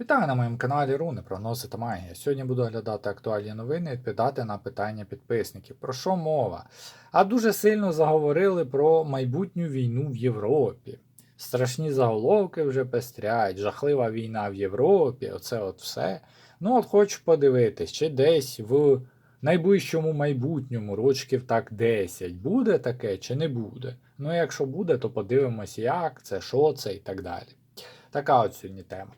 Вітаю на моєму каналі Руни, прогнози та магія. Сьогодні буду оглядати актуальні новини і відповідати на питання підписників. Про що мова? А дуже сильно заговорили про майбутню війну в Європі. Страшні заголовки вже пестрять, жахлива війна в Європі, оце от все. Ну от хочу подивитись, чи десь в найближчому майбутньому, рочків так 10, буде таке чи не буде. Ну, якщо буде, то подивимось, як це, що це і так далі. Така от сьогодні тема.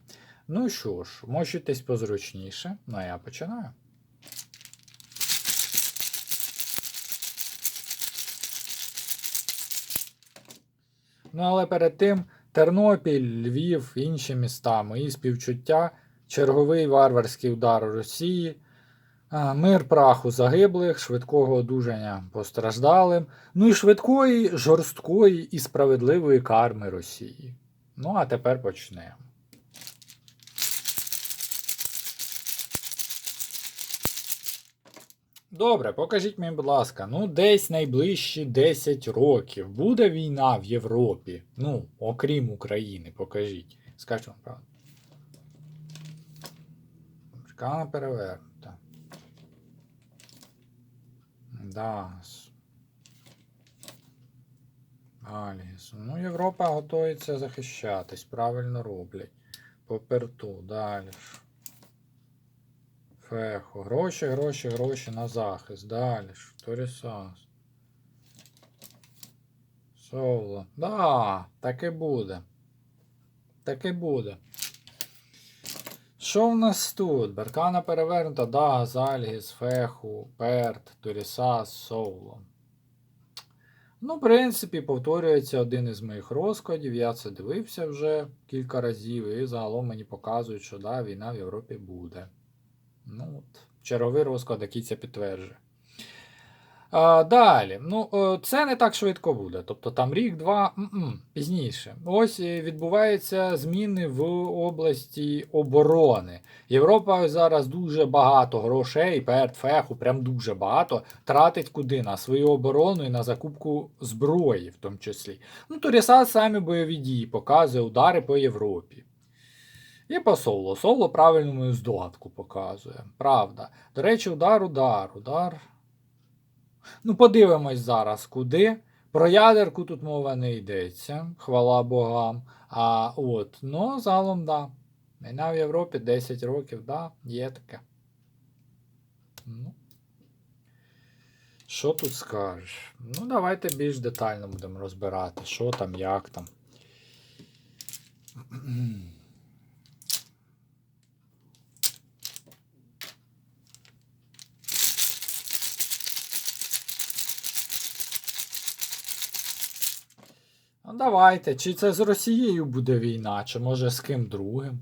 Ну що ж, мочитесь позручніше, ну а я починаю. Ну, але перед тим Тернопіль, Львів, інші міста, мої співчуття, черговий варварський удар Росії, мир праху загиблих, швидкого одужання постраждалим, ну і швидкої, жорсткої і справедливої карми Росії. Ну, а тепер почнемо. Добре, покажіть мені, будь ласка, ну десь найближчі 10 років буде війна в Європі. Ну, окрім України, покажіть. Скажіть вам правду. Шкала перевернута. Да. Аліс. Ну, Європа готується захищатись, правильно роблять. Поперту, далі. Фехо. Гроші, гроші, гроші на захист. Далі. Торісас. Соло. Да, так і буде. Так і буде. Що в нас тут? Беркана перевернута, да, Зальгіс, Феху, Перт, Торісас, Соло. Ну, в принципі, повторюється один із моїх розкладів. Я це дивився вже кілька разів, і загалом мені показують, що да, війна в Європі буде. Ну, от, черговий розклад, який це підтверджує. А, далі, ну, е, це не так швидко буде. Тобто там рік-два пізніше. Ось е, відбуваються зміни в області оборони. Європа зараз дуже багато грошей, перед феху, прям дуже багато, тратить куди? На свою оборону і на закупку зброї, в тому числі. Ну, Торіса самі бойові дії показує удари по Європі. І по соло. Соло правильну мою здогадку показує. Правда. До речі, удар, удар, удар. Ну, подивимось зараз, куди. Про ядерку тут мова не йдеться, хвала богам. А от, ну, загалом, да. Війна в Європі 10 років, да, є таке. Ну. Що тут скажеш? Ну, давайте більш детально будемо розбирати, що там, як там. Давайте. Чи це з Росією буде війна, чи може з ким другим?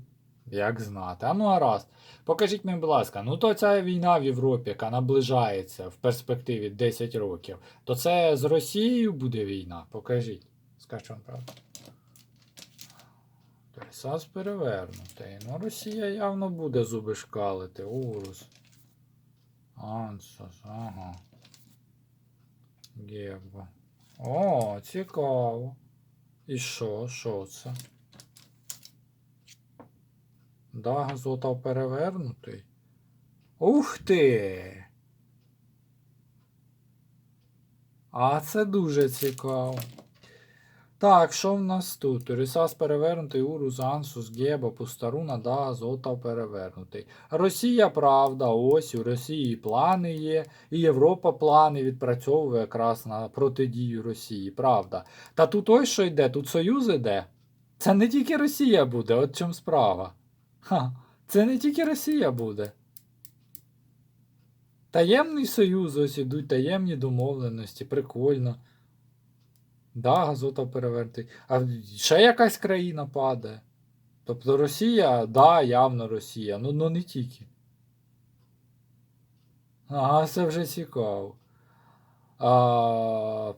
Як знати. А ну а раз. Покажіть мені, будь ласка, ну то ця війна в Європі, яка наближається в перспективі 10 років, то це з Росією буде війна? Покажіть. Скажіть вам правду. Пересас перевернутий. Ну, Росія явно буде зуби шкалити. Урус. Ансос, ага. Гебо. О, цікаво. І що? Що це? Да, газотав перевернутий. Ух ти! А це дуже цікаво. Так, що в нас тут? Рісас перевернутий, Урус, Ансус, Геба, Пустаруна, да, Азотав перевернутий. Росія, правда, ось у Росії плани є, і Європа плани відпрацьовує якраз на протидію Росії, правда. Та тут ось що йде, тут Союз іде. Це не тільки Росія буде, от чому справа. Ха, це не тільки Росія буде. Таємний союз, ось ідуть таємні домовленості, прикольно. Да, газота перевертий. А ще якась країна падає. Тобто Росія, да, явно Росія, ну, ну не тільки. Ага, це вже цікаво. А...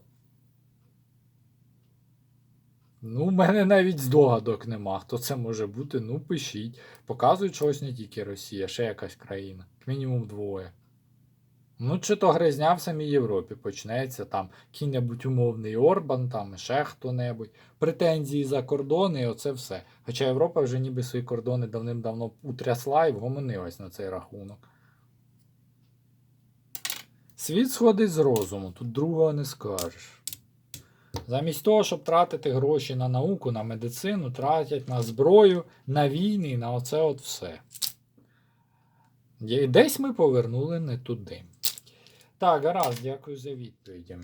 Ну, в мене навіть здогадок нема. Хто це може бути? Ну, пишіть. Показують, що ось не тільки Росія, ще якась країна. Мінімум двоє. Ну, чи то гризня в самій Європі почнеться, там кінь-небудь умовний Орбан, там ще хто-небудь, претензії за кордони, і оце все. Хоча Європа вже ніби свої кордони давним-давно утрясла і вгомонилась на цей рахунок. Світ сходить з розуму, тут другого не скажеш. Замість того, щоб тратити гроші на науку, на медицину, тратять на зброю, на війни, і на оце от все. Десь ми повернули не туди. Так, гаразд, дякую за відповіді.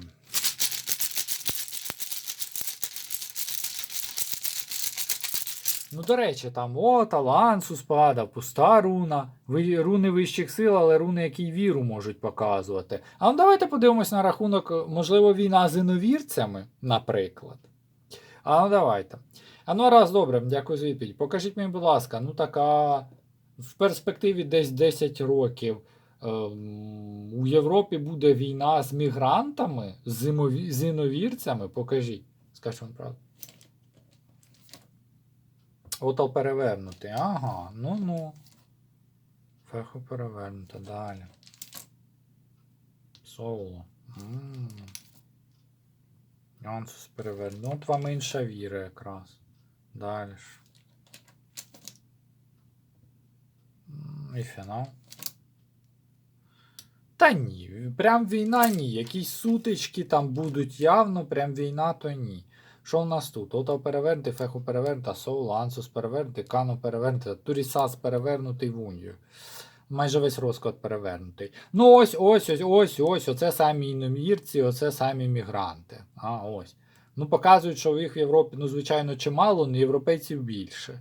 Ну, до речі, там о, талансу спада, пуста руна, руни вищих сил, але руни, які віру можуть показувати. А ну давайте подивимось на рахунок, можливо, війна з іновірцями, наприклад. А ну давайте. А ну раз, добре, дякую за відповідь. Покажіть мені, будь ласка, ну така в перспективі десь 10 років. Ем, У Європі буде війна з мігрантами, з, іновірцями. Покажіть. Скажіть вам правду. Отал перевернути. Ага, ну ну. Феху перевернути далі. Соло. Нюансус перевернути. Ну, от вам інша віра якраз. Далі І фінал. Та ні, прям війна ні. Якісь сутички там будуть явно, прям війна, то ні. Що в нас тут? Ото перевернути, феху перевернути, соул, ансус перевернути, кану перевернути, турісас перевернутий в унію. Майже весь розклад перевернутий. Ну ось, ось, ось, ось, ось, оце самі іномірці, оце самі мігранти. А, ось. Ну, показують, що їх в Європі, ну, звичайно, чимало, але європейців більше.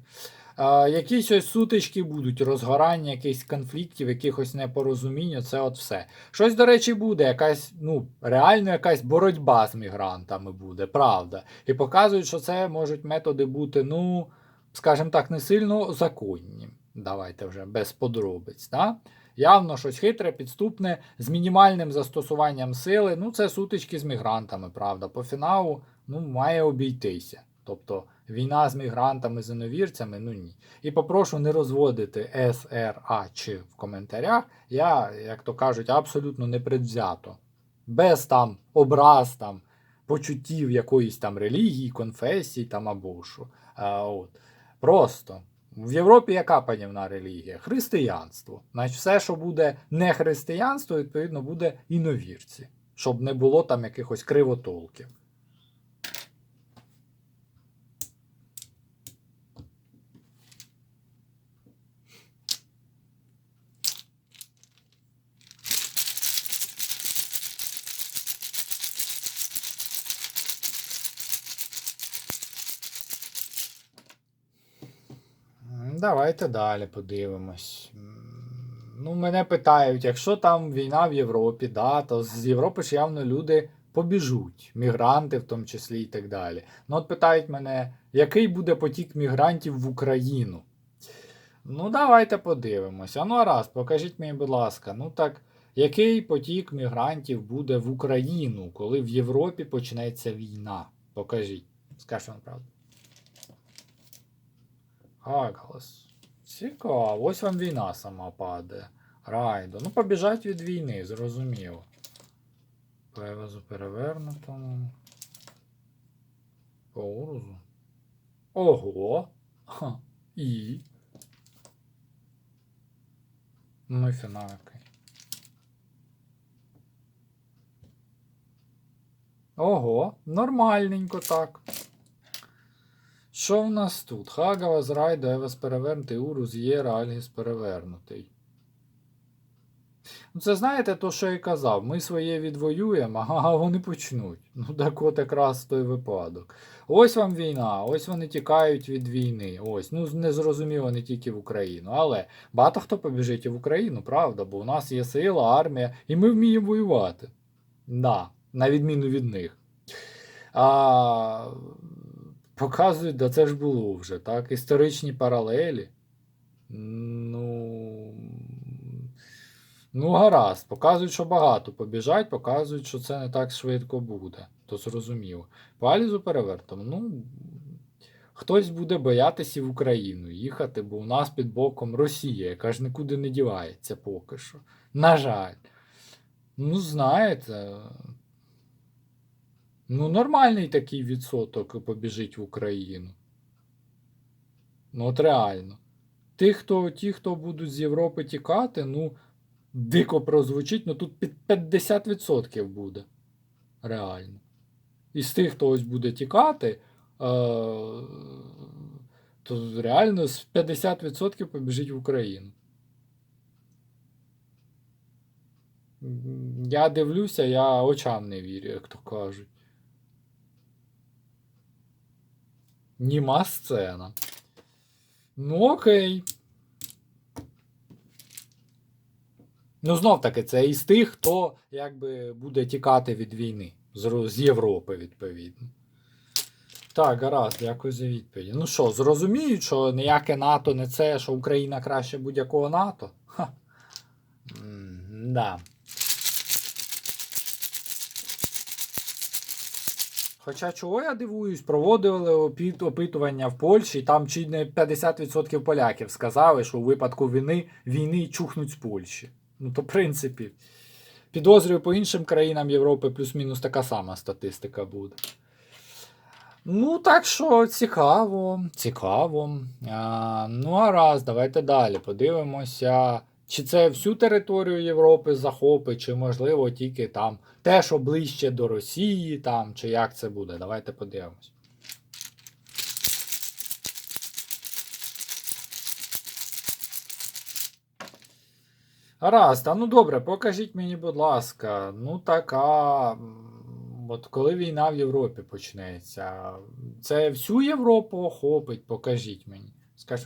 Якісь ось сутички будуть, розгорання якихось конфліктів, якихось непорозумінь, це от все. Щось, до речі, буде, якась, ну, реально якась боротьба з мігрантами буде, правда. І показують, що це можуть методи бути, ну, скажімо так, не сильно законні. Давайте вже без подробиць. Да? Явно щось хитре, підступне, з мінімальним застосуванням сили. Ну, це сутички з мігрантами, правда. По фіналу ну, має обійтися. Тобто війна з мігрантами, з іновірцями, ну ні. І попрошу не розводити С, Р, А чи в коментарях. Я, як то кажуть, абсолютно непредвзято. Без там образ, там, почуттів якоїсь там релігії, конфесії там або що. А, от. Просто. В Європі яка панівна релігія? Християнство. Значить, все, що буде не християнство, відповідно, буде іновірці. Щоб не було там якихось кривотолків. М, Давайте далі подивимось. Ну, мене питають, якщо там війна в Європі, да, то з Європи ж явно люди побіжуть, мігранти в тому числі і так далі. Ну, от питають мене, який буде потік мігрантів в Україну? Ну, давайте подивимося. Ну, а раз, покажіть мені, будь ласка, ну так, який потік мігрантів буде в Україну, коли в Європі почнеться війна? Покажіть. Скажіть вам правду. Агалас. Цікаво. Ось вам війна сама падає. Райдо. Ну, побіжать від війни, зрозуміло. Перевезу перевернутому. По урузу. Ого. Ха. І. Ну і фінал. Ого, нормальненько так. Що в нас тут? Хагава з Райдо, Евес перевернутий, Урус, Єра, Альгіс перевернутий. Ну, це знаєте, то, що я казав, ми своє відвоюємо, а вони почнуть. Ну, так от якраз той випадок. Ось вам війна, ось вони тікають від війни. Ось, ну незрозуміло не тільки в Україну. Але багато хто побіжить і в Україну, правда, бо у нас є сила, армія, і ми вміємо воювати. Да, на відміну від них. А, показують, да це ж було вже, так? Історичні паралелі. Ну. Ну, гаразд, показують, що багато побіжать, показують, що це не так швидко буде. То зрозуміло. По Алізу перевертом, ну. Хтось буде боятися в Україну їхати, бо у нас під боком Росія, яка ж нікуди не дівається поки що. На жаль. Ну, знаєте. Ну, нормальний такий відсоток побіжить в Україну. Ну, от реально. Ті, хто, ті, хто будуть з Європи тікати, ну, дико прозвучить, ну тут під 50% буде. Реально. І з тих, хто ось буде тікати, е- то реально з 50% побіжить в Україну. Я дивлюся, я очам не вірю, як то кажуть. Німа сцена. Ну, окей. Ну, знов таки, це із тих, хто якби буде тікати від війни. З, з Європи, відповідно. Так, гаразд, дякую за відповідь. Ну що, зрозуміють, що ніяке НАТО не це, що Україна краще будь-якого НАТО? Ха. М, Да. Хоча чого я дивуюсь, проводили опитування в Польщі, там чи не 50% поляків сказали, що у випадку війни, війни чухнуть з Польщі. Ну, то, в принципі, підозрюю по іншим країнам Європи плюс-мінус така сама статистика буде. Ну, так що цікаво, цікаво. А, ну, а раз, давайте далі подивимося. Чи це всю територію Європи захопить, чи можливо тільки там те, що ближче до Росії, там, чи як це буде. Давайте подивимось. Гаразд, а ну добре, покажіть мені, будь ласка, ну така. От коли війна в Європі почнеться, це всю Європу охопить, покажіть мені.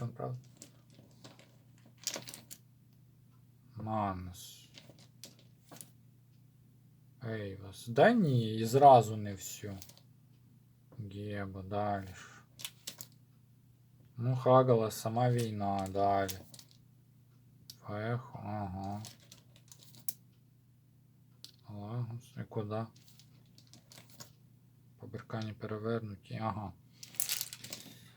Вам правду. Манус. Ейвас. Да ні, і зразу не всю. Геба, далі. Ну, Хагала, сама війна, далі. Фехо, ага. Лагус, і куди? Поберкані перевернуті, ага.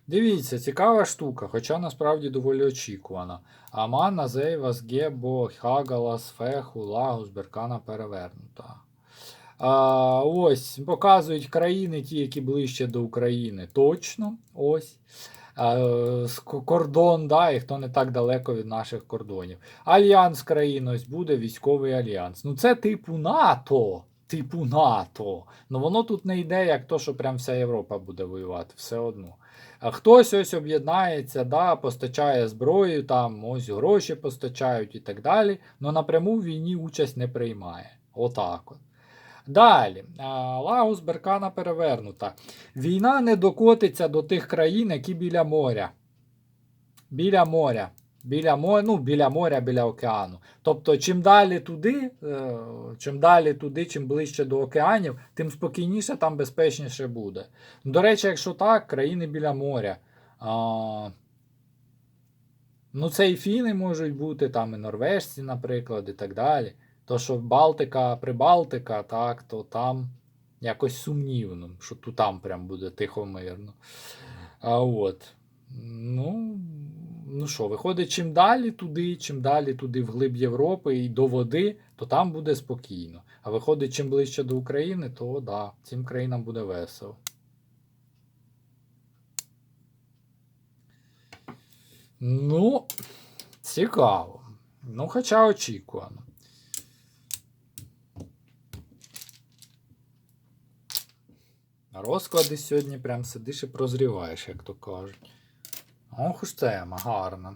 Дивіться, цікава штука, хоча насправді доволі очікувана. Амана, Зейвас, Гебо, Хагалас, Феху, Лагус, Беркана перевернута. А, ось, показують країни, ті, які ближче до України. Точно. Ось. Кордон, да, і хто не так далеко від наших кордонів. Альянс країн ось буде військовий альянс. Ну, це типу НАТО. Типу НАТО. Ну воно тут не йде, як то, що прям вся Європа буде воювати, все одно. А хтось ось об'єднається, да, постачає зброю, там ось гроші постачають і так далі. але напряму в війні участь не приймає. Отак от. Далі, а, Лагус Беркана перевернута. Війна не докотиться до тих країн, які біля моря. Біля моря. Біля моря, ну, біля моря, біля океану. Тобто, чим далі туди, е, чим далі туди, чим ближче до океанів, тим спокійніше там безпечніше буде. До речі, якщо так, країни біля моря. А, ну, це і фіни можуть бути, там і норвежці, наприклад, і так далі. То, що Балтика, Прибалтика, так, то там якось сумнівно, що тут там прям буде тихо мирно. А от. Ну, ну що, виходить, чим далі туди, чим далі туди вглиб Європи і до води, то там буде спокійно. А виходить, чим ближче до України, то да, цим країнам буде весело. Ну, цікаво. Ну, хоча очікувано. Розклади сьогодні прям сидиш і прозріваєш, як то кажуть. Ох уж тема, гарна.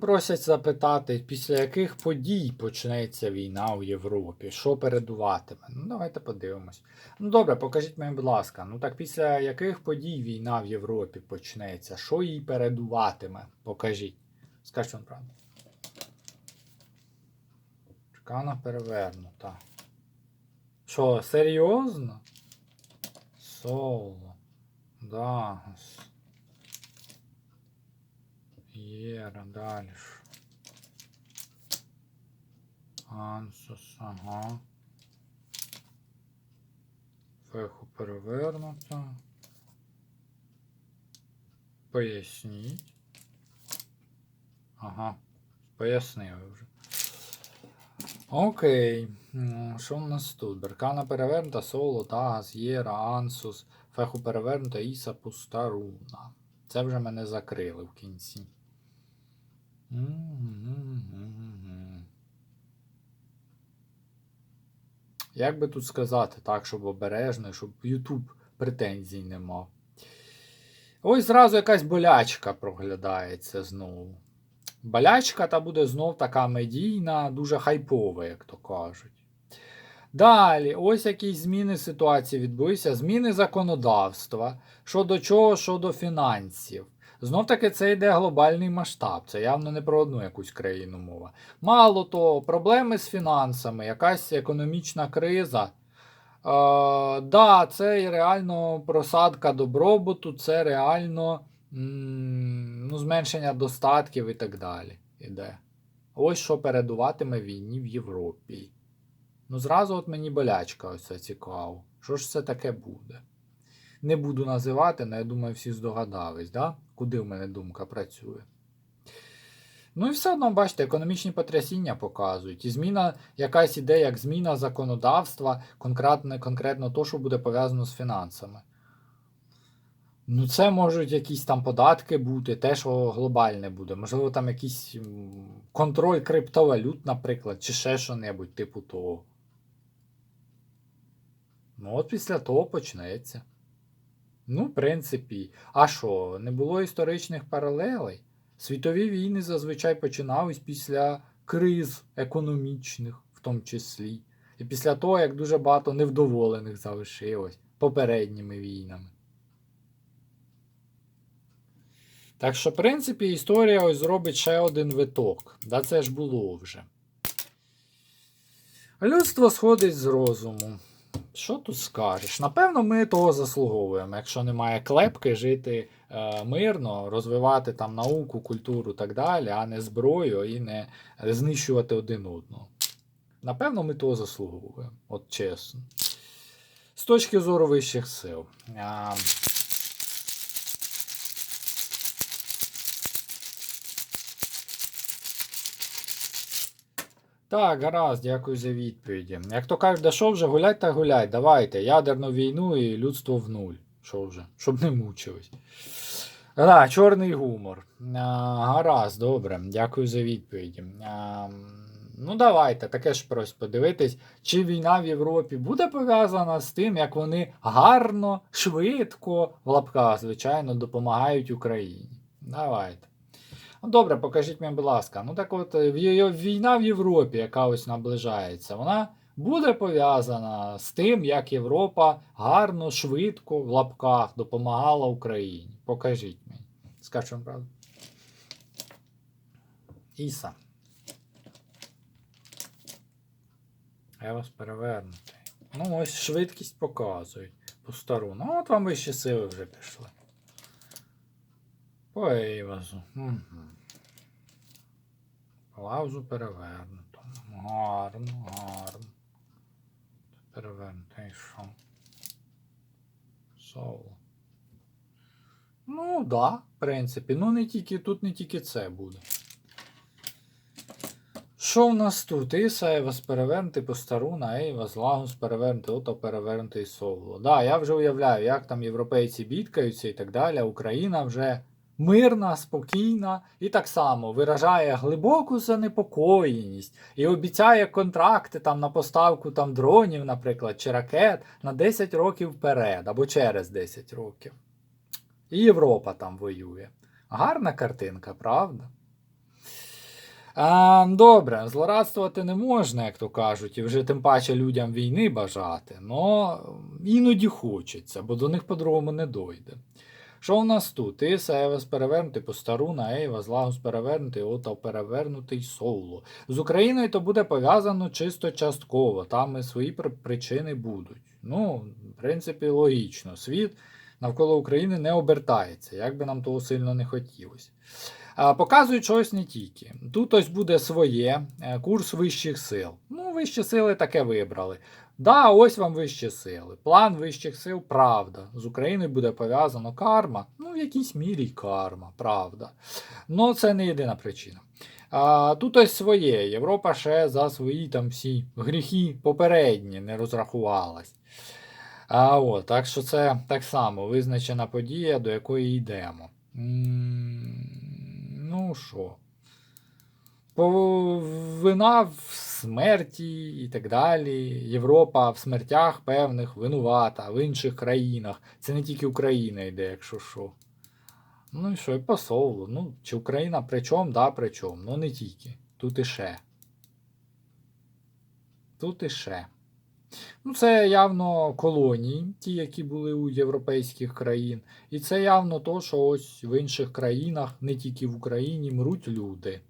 Просять запитати, після яких подій почнеться війна у Європі? Що передуватиме? Ну, давайте подивимось. Ну, добре, покажіть мені, будь ласка. Ну так після яких подій війна в Європі почнеться? Що їй передуватиме? Покажіть. Скажіть вам правду. Чекана перевернута. Що, серйозно? Соло. Дагас. Єра, далі. Ансус, ага. Феху перевернута. Поясніть. Ага, пояснили вже. Окей. Що в нас тут? Беркана перевернута, соло, Тагас, Єра, Ансус, Феху перевернута, Іса, пуста руна. Це вже мене закрили в кінці. Як би тут сказати так, щоб обережно, щоб YouTube претензій не мав. Ось зразу якась болячка проглядається знову. Болячка та буде знов така медійна, дуже хайпова, як то кажуть. Далі, ось якісь зміни ситуації відбулися. Зміни законодавства. Що до чого, що до фінансів. Знов таки це йде глобальний масштаб. Це явно не про одну якусь країну мова. Мало того, проблеми з фінансами, якась економічна криза. Е, да, це реально просадка добробуту, це реально ну, зменшення достатків і так далі. Іде. Ось що передуватиме війні в Європі. Ну, зразу от мені болячка ось це цікаво. Що ж це таке буде? Не буду називати, але я думаю, всі здогадались, да? куди в мене думка працює. Ну і все одно, бачите, економічні потрясіння показують. І зміна, якась іде, як зміна законодавства, конкретно, конкретно то, що буде пов'язано з фінансами. Ну, це можуть якісь там податки бути, те, що глобальне буде. Можливо, там якийсь контроль криптовалют, наприклад, чи ще що-небудь типу того. Ну, от після того почнеться. Ну, в принципі, а що, не було історичних паралелей? Світові війни зазвичай починались після криз економічних, в тому числі. І після того, як дуже багато невдоволених залишилось попередніми війнами. Так що, в принципі, історія ось зробить ще один виток. Да це ж було вже. Людство сходить з розуму. Що тут скажеш? Напевно, ми того заслуговуємо. Якщо немає клепки, жити е, мирно, розвивати там науку, культуру і так далі, а не зброю і не знищувати один одного. Напевно, ми того заслуговуємо. От чесно. З точки зору вищих сил. А, Так, гаразд, дякую за відповіді. Як то кажуть, да що вже гулять та гулять, давайте. Ядерну війну і людство в нуль. Що вже, щоб не мучились. Да, чорний гумор. А, гаразд, добре, дякую за відповіді. А, ну, давайте, таке ж прось подивитись, чи війна в Європі буде пов'язана з тим, як вони гарно, швидко, в лапках, звичайно, допомагають Україні. Давайте. Ну, добре, покажіть мені, будь ласка. Ну так от е, війна в Європі, яка ось наближається, вона буде пов'язана з тим, як Європа гарно, швидко в лапках допомагала Україні. Покажіть мені. Скажу вам правду. Іса. Я вас перевернутий. Ну, ось швидкість показують по стару. Ну, от вам вищі сили вже пішли. По Ейвазу. Угу. Лаузу перевернуто. Гарно, гарно. Перевернуто. І що? Соло. Ну, да, в принципі. Ну, не тільки тут, не тільки це буде. Що в нас тут? Іса, Евас перевернутий по старуна, Ейвас, Лагус перевернутий, ото перевернутий Соло. Да, я вже уявляю, як там європейці бідкаються і так далі. Україна вже мирна, спокійна і так само виражає глибоку занепокоєність і обіцяє контракти там на поставку там дронів, наприклад, чи ракет на 10 років вперед або через 10 років. І Європа там воює. Гарна картинка, правда? А, добре, злорадствувати не можна, як то кажуть, і вже тим паче людям війни бажати, но іноді хочеться, бо до них по-другому не дойде. Що у нас тут? Іса, Евес перевернутий по старуна, Ейва, Злагус перевернутий, Ота перевернутий Соло. З Україною то буде пов'язано чисто частково, там і свої причини будуть. Ну, в принципі, логічно. Світ навколо України не обертається, як би нам того сильно не хотілося. Показують щось не тільки. Тут ось буде своє, е, курс вищих сил. Ну, вищі сили таке вибрали. Да, ось вам вищі сили. План вищих сил, правда. З Україною буде пов'язано карма. Ну, в якійсь мірі карма, правда. Ну, це не єдина причина. А, тут ось своє. Європа ще за свої там всі гріхи попередні не розрахувалась. А, от, так що це так само визначена подія, до якої йдемо. М, Ну що? Вина в смерті і так далі. Європа в смертях певних винувата, в інших країнах. Це не тільки Україна йде, якщо що. Ну і що, і по Соулу. Ну, чи Україна при чому, да, при чому. Ну не тільки. Тут і ще. Тут і ще. Ну, це явно колонії, ті, які були у європейських країн. І це явно то, що ось в інших країнах, не тільки в Україні, мруть люди.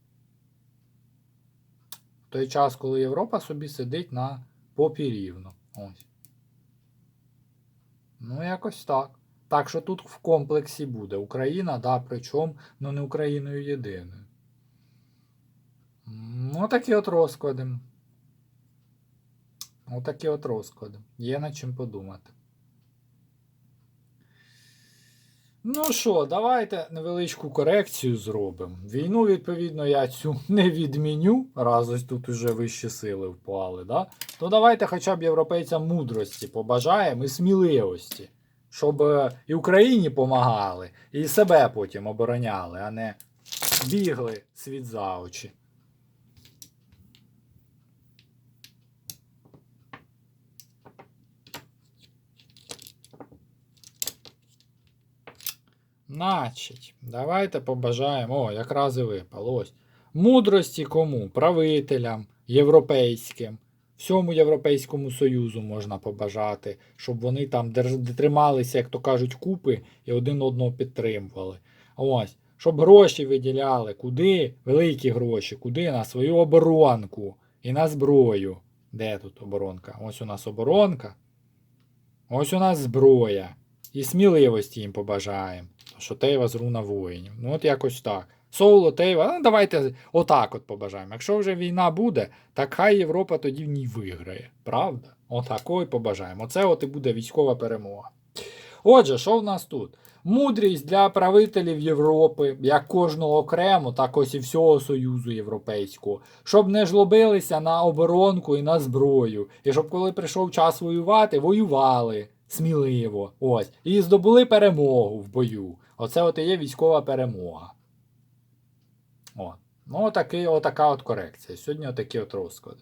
Той час, коли Європа собі сидить на попі рівно. Ось. Ну, якось так. Так що тут в комплексі буде. Україна, да, причому, ну не Україною єдиною. Ну, такі от розклади. Отакі от розклади. Є над чим подумати. Ну що, давайте невеличку корекцію зробимо. Війну, відповідно, я цю не відміню, раз ось тут уже вищі сили впали. Да? То давайте хоча б європейцям мудрості побажаємо і сміливості, щоб е, і Україні помагали, і себе потім обороняли, а не бігли світ за очі. Значить, давайте побажаємо. О, якраз і випало. Ось. Мудрості кому? Правителям, європейським, всьому Європейському Союзу можна побажати, щоб вони там трималися, як то кажуть, купи і один одного підтримували. Ось. Щоб гроші виділяли, куди? Великі гроші, куди? На свою оборонку і на зброю. Де тут оборонка? Ось у нас оборонка. Ось у нас зброя. І сміливості їм побажаємо. Що Тейва з руна воїнів. Ну, от якось так. Соло, Тейва, ну давайте отак от побажаємо. Якщо вже війна буде, так хай Європа тоді в ній виграє. Правда? Отакої побажаємо. Оце от і буде військова перемога. Отже, що в нас тут? Мудрість для правителів Європи, як кожного окремо, так ось і всього Союзу Європейського, щоб не жлобилися на оборонку і на зброю. І щоб коли прийшов час воювати, воювали сміливо. Ось. І здобули перемогу в бою. Оце от і є військова перемога. От. Ну, отакий, отака от корекція. Сьогодні отакі от розклади.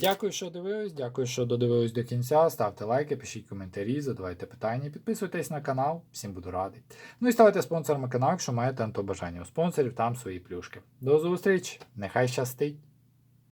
Дякую, що дивились. Дякую, що додивились до кінця. Ставте лайки, пишіть коментарі, задавайте питання, підписуйтесь на канал, всім буду радий. Ну і ставайте спонсорами каналу, якщо маєте на то бажання. У спонсорів там свої плюшки. До зустрічі! Нехай щастить!